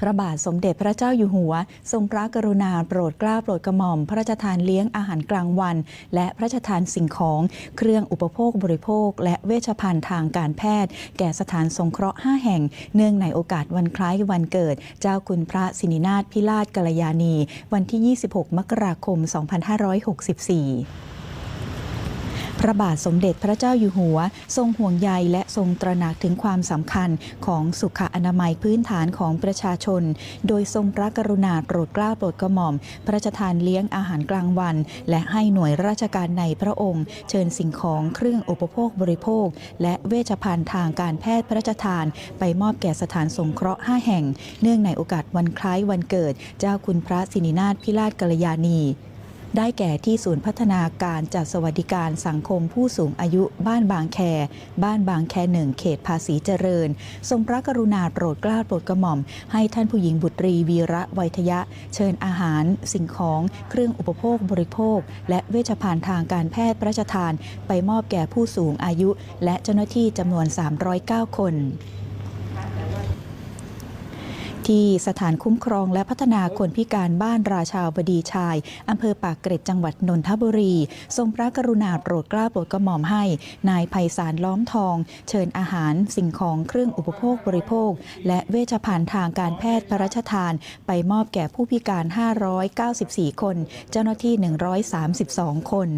พระบาทสมเด็จพระเจ้าอยู่หัว ทรงพระกรุณาโปรดเกล้าโปรดกระหม่อม พระราชทานเลี้ยงอาหารกลางวัน และพระราชทานสิ่งของ เครื่องอุปโภคบริโภค และเวชภัณฑ์ทางการแพทย์ แก่สถานสงเคราะห์ 5 แห่ง เนื่องในโอกาสวันคล้ายวันเกิด เจ้าคุณพระสินินาถพิราชกัลยาณี วันที่ 26 มกราคม 2564 พระบาทสมเด็จพระเจ้าอยู่หัว ทรงห่วงใยและทรงตระหนักถึงความสำคัญของสุขอนามัยพื้นฐานของประชาชน โดยทรงพระกรุณาโปรดเกล้าโปรดกระหม่อม พระราชทานเลี้ยงอาหารกลางวัน และให้หน่วยราชการในพระองค์ เชิญสิ่งของเครื่องอุปโภคบริโภค และเวชภัณฑ์ทางการแพทย์พระราชทาน ไปมอบแก่สถานสงเคราะห์ 5 แห่ง เนื่องในโอกาสวันคล้ายวันเกิด เจ้าคุณพระสินินาถพิราชกัลยาณี ได้แก่ที่ศูนย์พัฒนาการจัดสวัสดิการสังคมผู้สูงอายุบ้านบางแค บ้านบางแคหนึ่งเขตภาษีเจริญ ทรงพระกรุณาโปรดเกล้าโปรดกระหม่อม ให้ท่านผู้หญิงบุตรีวีระไวยทยะ เชิญอาหาร สิ่งของ เครื่องอุปโภคบริโภค และเวชภัณฑ์ทางการแพทย์พระราชทาน ไปมอบแก่ผู้สูงอายุ และเจ้าหน้าที่จำนวน 309 คน ที่สถานคุ้มครองและพัฒนาคนพิการบ้านราชาวบดีชาย อำเภอปากเกร็ดจังหวัดนนทบุรี ทรงพระกรุณาโปรดเกล้าโปรดกระหม่อมให้ นายไพศาลล้อมทอง เชิญอาหารสิ่งของเครื่องอุปโภคบริโภค และเวชภัณฑ์ทางการแพทย์พระราชทาน ไปมอบแก่ผู้พิการ 594 คน เจ้าหน้าที่ 132 คน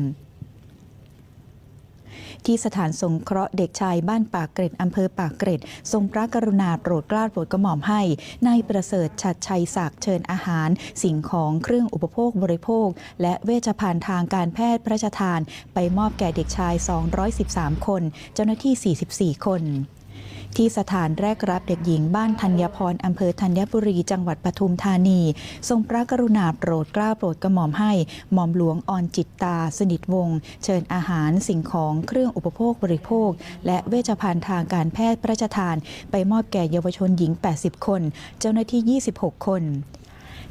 ที่สถานสงเคราะห์เด็กชายบ้านปากเกร็ดอำเภอปากเกร็ด ทรงพระกรุณาโปรดเกล้าโปรดกระหม่อมให้นายประเสริฐชัดชัยศักดิ์เชิญอาหาร สิ่งของเครื่องอุปโภคบริโภค และเวชภัณฑ์ทางการแพทย์พระราชทาน ไปมอบแก่เด็กชาย 213 คน เจ้าหน้าที่ 44 คน ที่สถานแรกรับเด็กหญิงบ้านธัญพรอำเภอธัญบุรีจังหวัดปทุมธานี ทรงพระกรุณาโปรดเกล้าโปรดกระหม่อมให้หม่อมหลวงอ่อนจิตตา สนิทวงศ์เชิญอาหารสิ่งของเครื่องอุปโภคบริโภค และเวชภัณฑ์ทางการแพทย์พระราชทาน ไปมอบแก่เยาวชนหญิง 80 คน เจ้าหน้าที่ 26 คน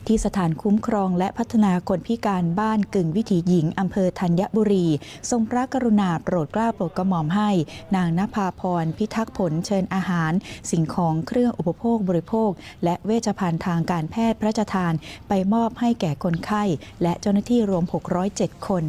ที่สถานคุ้มครองและพัฒนาคนพิการบ้านกึ่งวิถีหญิงอำเภอธัญบุรี ทรงพระกรุณาโปรดเกล้าโปรดกระหม่อมให้ นางนภาพร พิทักษ์ผลเชิญอาหาร สิ่งของเครื่องอุปโภคบริโภค และเวชภัณฑ์ทางการแพทย์พระราชทาน ไปมอบให้แก่คนไข้ และเจ้าหน้าที่รวม 607 คน